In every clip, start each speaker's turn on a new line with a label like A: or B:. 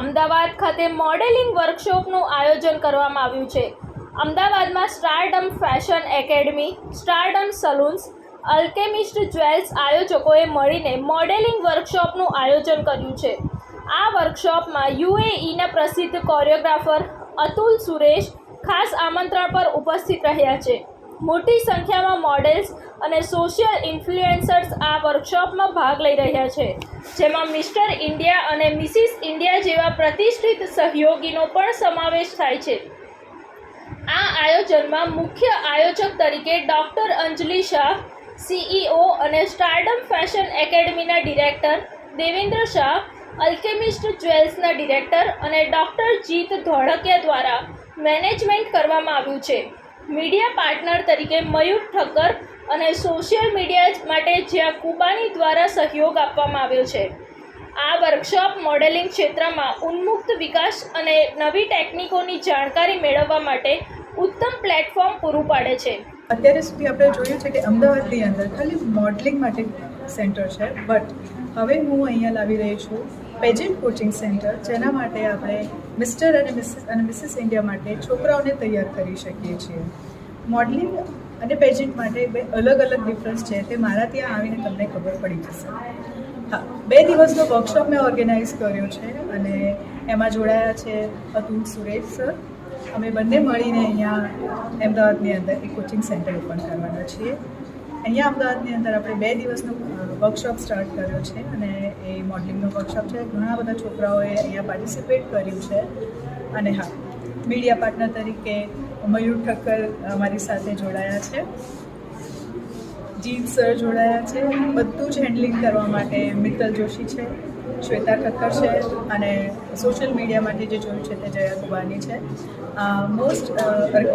A: અમદાવાદ ખાતે મોડેલિંગ વર્કશોપનું આયોજન કરવામાં આવ્યું છે અમદાવાદમાં stardom fashion academy stardom salons alchemist jewels આયોજકોએ મળીને મોડેલિંગ વર્કશોપનું આયોજન કર્યું છે આ વર્કશોપમાં યુએઈના પ્રસિદ્ધ કોરિયોગ્રાફર અતુલ સુરેશ ખાસ આમંત્રણ પર ઉપસ્થિત રહ્યા છે મોટી સંખ્યામાં મોડેલ્સ અને સોશિયલ ઇન્ફ્લુએન્સર્સ આ વર્કશોપમાં ભાગ લઈ રહ્યા છે જેમાં મિસ્ટર ઇન્ડિયા અને મિસિસ ઇન્ડિયા જેવા પ્રતિષ્ઠિત સહયોગીનો પણ સમાવેશ થાય છે આ આયોજનમાં મુખ્ય આયોજક તરીકે ડૉક્ટર અંજલિ શાહ સીઈઓ અને સ્ટારડમ ફેશન એકેડમીના ડિરેક્ટર દેવેન્દ્ર શાહ અલ્કેમિસ્ટ જ્વેલ્સના ડિરેક્ટર અને ડૉક્ટર જીત ધોળકિયા દ્વારા મેનેજમેન્ટ કરવામાં આવ્યું છે મીડિયા પાર્ટનર તરીકે મયુર ઠક્કર અને સોશિયલ મીડિયા માટે જ્યાં કુબાની દ્વારા સહયોગ આપવામાં આવ્યો છે આ વર્કશોપ મોડેલિંગ ક્ષેત્રમાં ઉન્મુક્ત વિકાસ અને નવી ટેકનિકોની જાણકારી મેળવવા માટે ઉત્તમ પ્લેટફોર્મ પૂરું પાડે છે
B: અત્યારે સુધી આપણે જોયું છે કે અમદાવાદની અંદર ખાલી મોડલિંગ માટે સેન્ટર છે બટ હવે હું અહીંયા લાવી રહી છું પેજન્ટ કોચિંગ સેન્ટર જેના માટે આપણે મિસ્ટર અને મિસિસ અને મિસિસ ઇન્ડિયા માટે છોકરાઓને તૈયાર કરી શકીએ છીએ મોડલિંગ અને પેજન્ટ માટે બે અલગ અલગ ડિફરન્સ છે તે મારા ત્યાં આવીને તમને ખબર પડી જશે હા બે દિવસનો વર્કશોપ મેં ઓર્ગેનાઇઝ કર્યો છે અને એમાં જોડાયા છે અતુલ સુરેશ સર અમે બંને મળીને અહીંયા અમદાવાદની અંદર એક કોચિંગ સેન્ટર ઓપન કરવાના છીએ અહીંયા અમદાવાદની અંદર આપણે બે દિવસનો વર્કશોપ સ્ટાર્ટ કર્યો છે અને એ મોડલિંગનો વર્કશોપ છે ઘણા બધા છોકરાઓએ અહીંયા પાર્ટિસિપેટ કર્યું છે અને હા મીડિયા પાર્ટનર તરીકે મયુર ઠક્કર અમારી સાથે જોડાયા છે જીત સર જોડાયા છે બધું જ હેન્ડલિંગ કરવા માટે મિત્તલ જોશી છે શ્વેતા ઠક્કર છે અને સોશિયલ મીડિયા માટે જે જોયું છે તે જયા કુબાની છે મોસ્ટ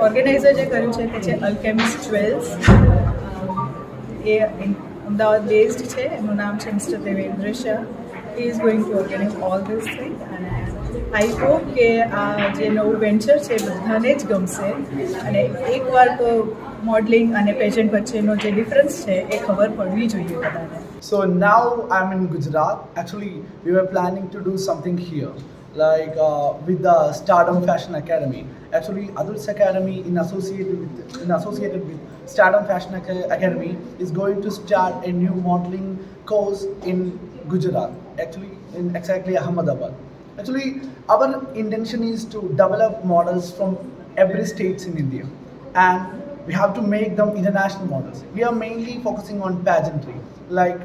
B: ઓર્ગેનાઇઝર જે કર્યું છે તે છે અલ્કેમિસ્ટ જ્વેલ્સ એ અમદાવાદ બેઝડ છે એનું નામ છે mister Devendra Shah he is going to organize all this thing અને આઈ હોપ કે આ જે નવું વેન્ચર છે બધાને જ ગમશે અને એકવાર તો મોડલિંગ અને પેશન્ટ વચ્ચેનો જે ડિફરન્સ છે એ ખબર પડવી જોઈએ બધાને
C: so now I am in Gujarat actually we are planning to do something here like with the stardom fashion academy actually Adults Academy in associated with in associated with Stardom Fashion Academy is going to start a new modeling course in Gujarat, actually in exactly Ahmedabad. Actually, our intention is to develop models from every states in India, and we have to make them international models. We are mainly focusing on pageantry, like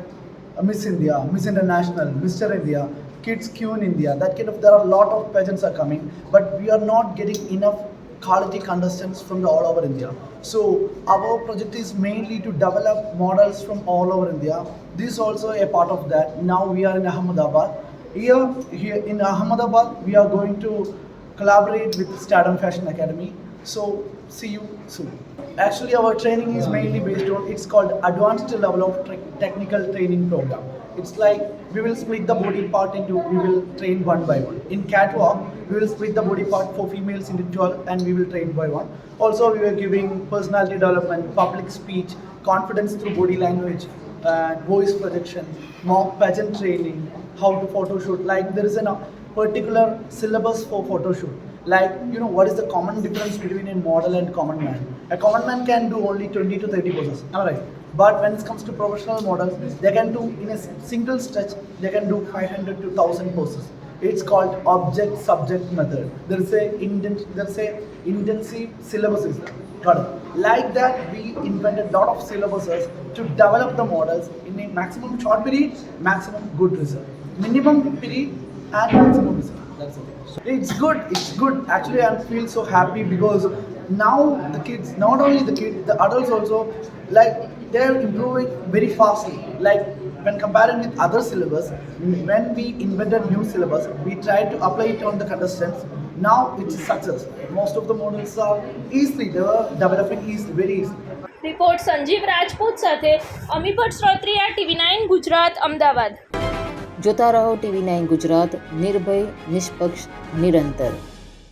C: Miss India, Miss International, Mr. India, kids queue in India. That kind of there are a lot of pageants are coming, but we are not getting enough quality contestants from the, all over India. So our project is mainly to develop models from all over India. This is also a part of that. Now we are in Ahmedabad. Here, here in Ahmedabad, we are going to collaborate with Stardom Fashion Academy. So see you soon. Actually, our training is mainly based on it's called Advanced Level of Technical Training Program it's like we will split the body part into we will train one by one in catwalk we will split the body part for females into and we will train by one also we were giving personality development public speech confidence through body language and voice projection mock pageant training how to photo shoot like there is a uh, particular syllabus for photo shoot like you know what is the common difference between a model and common man a common man can do only 20 to 30 poses am i right but when it comes to professional models, they can do in a single stretch, they can do 500 to 1000 poses. It's called object subject method. There's a indent, there's a intensive syllabus got it. Like that, we invented lot of syllabuses to develop the models in a maximum short period, maximum good result, minimum period, and maximum result. That's it. it's good. It's good. Actually, I feel so happy because now the kids, not only the kids, the adults also like they they're improving very fastly. Like when comparing with other syllabus, when we invented new syllabus, we tried to apply it on the contestants. Now it's a success. Most of the models are easily they were developing easily, very easily.
A: Report Sanjeev Rajput સાથે Ami Bhatt TV9, TV nine Gujarat Ahmedabad
D: જોતા રહો TV nine Gujarat નિર્ભય નિષ્પક્ષ નિરંતર